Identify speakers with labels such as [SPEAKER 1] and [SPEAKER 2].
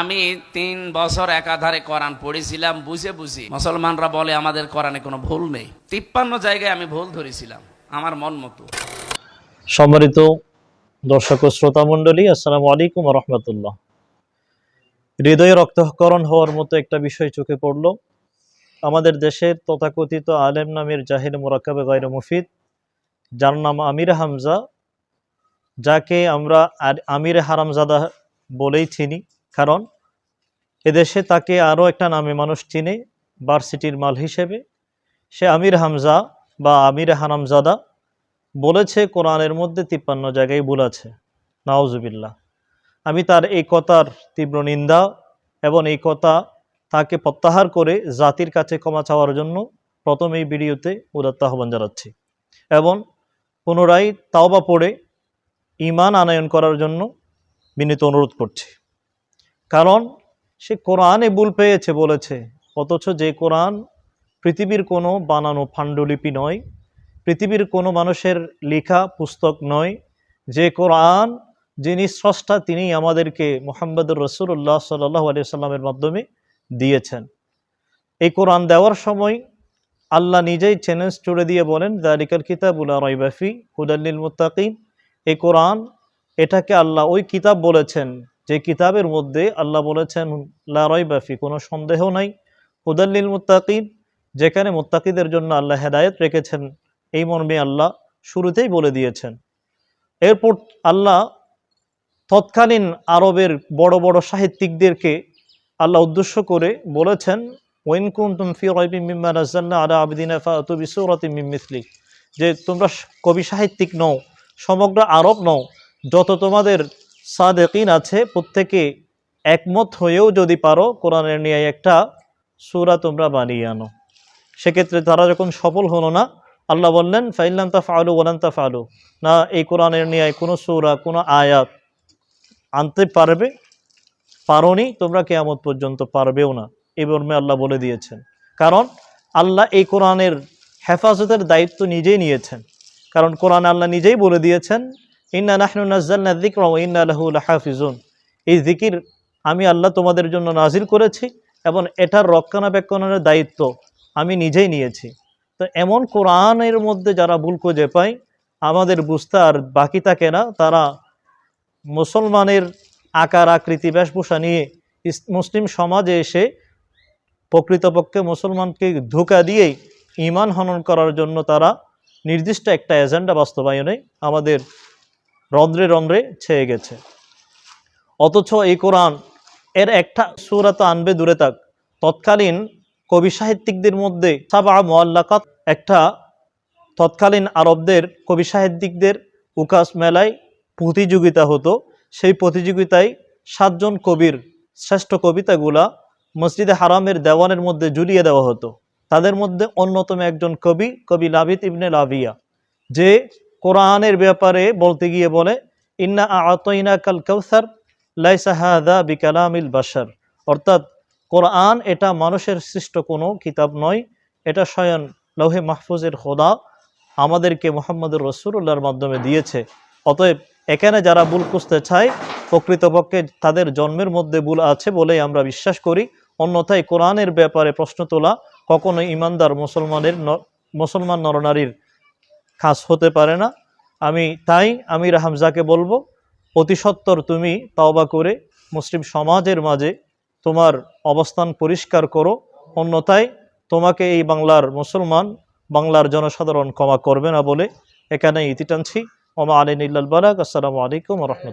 [SPEAKER 1] আমি তিন বছর একাধারে কোরআন পড়েছিলাম, বুঝে বুঝি। মুসলমানরা বলে, আমাদের কোরআনে কোনো ভুল নেই। তিপ্পান্ন জায়গায় আমি ভুল ধরেছিলাম, আমার মন মতো।
[SPEAKER 2] সম্মানিত দর্শক ও শ্রোতা মণ্ডলী, আসসালামু আলাইকুম রহমতুল্লাহ। হৃদয়ে রক্তকরণ হওয়ার মতো একটা বিষয় চোখে পড়ল। আমাদের দেশের তথাকথিত আলেম নামের জাহির মোরাক্কাবে গায়র মুফিদ, যার নাম আমির হামজা, যাকে আমরা আমির হারামজাদা বলেই চিনি। কারণ এদেশে তাকে আরও একটা নামে মানুষ চিনে ভার্সিটির মাল হিসেবে। সে আমির হামজা বা আমির হানামজাদা বলেছে, কোরআনের মধ্যে তিপ্পান্ন জায়গায় ভুল আছে। নাওজুবিল্লাহ আমি তার এই কথার তীব্র নিন্দা এবং এই কথা তাকে প্রত্যাহার করে জাতির কাছে ক্ষমা চাওয়ার জন্য প্রথম এই ভিডিওতে উদাত্ত আহ্বান জানাচ্ছি এবং পুনরায় তাওবা পড়ে ইমান আনয়ন করার জন্য বিনীত অনুরোধ করছি। কারণ সে কোরআনে ভুল পেয়েছে বলেছে। অথচ যে কোরআন পৃথিবীর কোনো বানানো পাণ্ডুলিপি নয়, পৃথিবীর কোনো মানুষের লেখা পুস্তক নয়, যে কোরআন যিনি স্রষ্টা তিনি আমাদেরকে মোহাম্মদুর রসুল্লাহ সাল্লাহ আলিয়া সাল্লামের মাধ্যমে দিয়েছেন। এই কোরআন দেওয়ার সময় আল্লাহ নিজেই চ্যালেঞ্জ চড়ে দিয়ে বলেন দালিকাল কিতাবুল্লা রইবাফি হুদাল্লিল মুতাকিম এই কোরআন এটাকে আল্লাহ ওই কিতাব বলেছেন যে কিতাবের মধ্যে আল্লাহ বলেছেন, লা রইবাফি কোনো সন্দেহ নাই। হুদাল্লিল মুত্তাকিন, যেখানে মুত্তাকিদের জন্য আল্লাহ হেদায়েত রেখেছেন, এই মর্মে আল্লাহ শুরুতেই বলে দিয়েছেন। এরপর আল্লাহ তৎকালীন আরবের বড় বড় সাহিত্যিকদেরকে আল্লাহ উদ্দেশ্য করে বলেছেন ওয়েন কুন্তুম ফি রাইবি মিম্মা নাযালনা আলা আবদিনা ফাতু বিসূরাতিন মিথলি যে তোমরা কবি সাহিত্যিক নও, সমগ্র আরব নও, যত তোমাদের সাদেকিন আছে, প্রত্যেকে একমত হয়েও যদি পারো, কোরআনের নিয়ে একটা সুরা তোমরা বানিয়ে আনো। সেক্ষেত্রে তারা যখন সফল হলো না, আল্লাহ বললেন ফাইল্লাম তা ফালু ওলান তা ফালু না, এই কোরআনের নিয়ে কোনো সুরা, কোনো আয়াত আনতে পারবে, পারোনি, তোমরা কেয়ামত পর্যন্ত পারবেও না। এই মর্মে আল্লাহ বলে দিয়েছেন। কারণ, আল্লাহ এই কোরআনের হেফাজতের দায়িত্ব নিজেই নিয়েছেন। কারণ, কোরআন আল্লাহ নিজেই বলে দিয়েছেন ইন্না নাহনু নাজ্জালনা যিকরা ওয়া ইন্না লাহু লাহাফিজুন। এই জিকির আমি আল্লাহ তোমাদের জন্য নাজিল করেছি এবং এটার রক্ষণাবেক্ষণের দায়িত্ব আমি নিজেই নিয়েছি। তো এমন কোরআনের মধ্যে যারা ভুল খুঁজে পায়, আমাদের বুঝতে আর বাকি থাকে না। তারা মুসলমানের আকার, আকৃতি, বেশভূষা নিয়ে মুসলিম সমাজে এসে প্রকৃতপক্ষে মুসলমানকে ধোকা দিয়েই ইমান হনন করার জন্য তারা নির্দিষ্ট একটা এজেন্ডা বাস্তবায়নে আমাদের রন্ধ্রে রন্ধ্রে ছেয়ে গেছে। অথচ এই কোরআন এর একটা সুরাত আনবে, দূরে থাক। তৎকালীন কবি সাহিত্যিকদের মধ্যে সাবা মোয়াল্লাকাত একটা তৎকালীন আরবদের কবি সাহিত্যিকদের উকাস মেলায় প্রতিযোগিতা হতো। সেই প্রতিযোগিতায় সাতজন কবির শ্রেষ্ঠ কবিতাগুলা মসজিদে হারামের দেওয়ানের মধ্যে ঝুলিয়ে দেওয়া হতো। তাদের মধ্যে অন্যতম একজন কবি কবি লাভিত ইবনে লাভিয়া যে কোরআনের ব্যাপারে বলতে গিয়ে বলে, ইন্না আতইনা কাল কৌসার লাইসা হাদা বিকালামিল বাসার অর্থাৎ, কোরআন এটা মানুষের সৃষ্ট কোনো কিতাব নয়, এটা স্বয়ং লৌহে মাহফুজের খোদা আমাদেরকে মোহাম্মদুর রসুল্লাহর মাধ্যমে দিয়েছে। অতএব, এখানে যারা ভুল খুঁজতে চায়, প্রকৃতপক্ষে তাদের জন্মের মধ্যে ভুল আছে বলেই আমরা বিশ্বাস করি। অন্যথায় কোরআনের ব্যাপারে প্রশ্ন তোলা কখনো ইমানদার মুসলমানের মুসলমান নরনারীর কাজ হতে পারে না। আমি তাই আমির হামজাকে বলব, অতি সত্তর তুমি তাওবা করে মুসলিম সমাজের মাঝে তোমার অবস্থান পরিষ্কার করো। অন্যথায় তোমাকে এই বাংলার মুসলমান, বাংলার জনসাধারণ ক্ষমা করবে না বলে এখানে ইতি টানছি। ওমা আলিন নিল্লাল বালাক আসসালামু আলাইকুম রহমতুল্লাহ।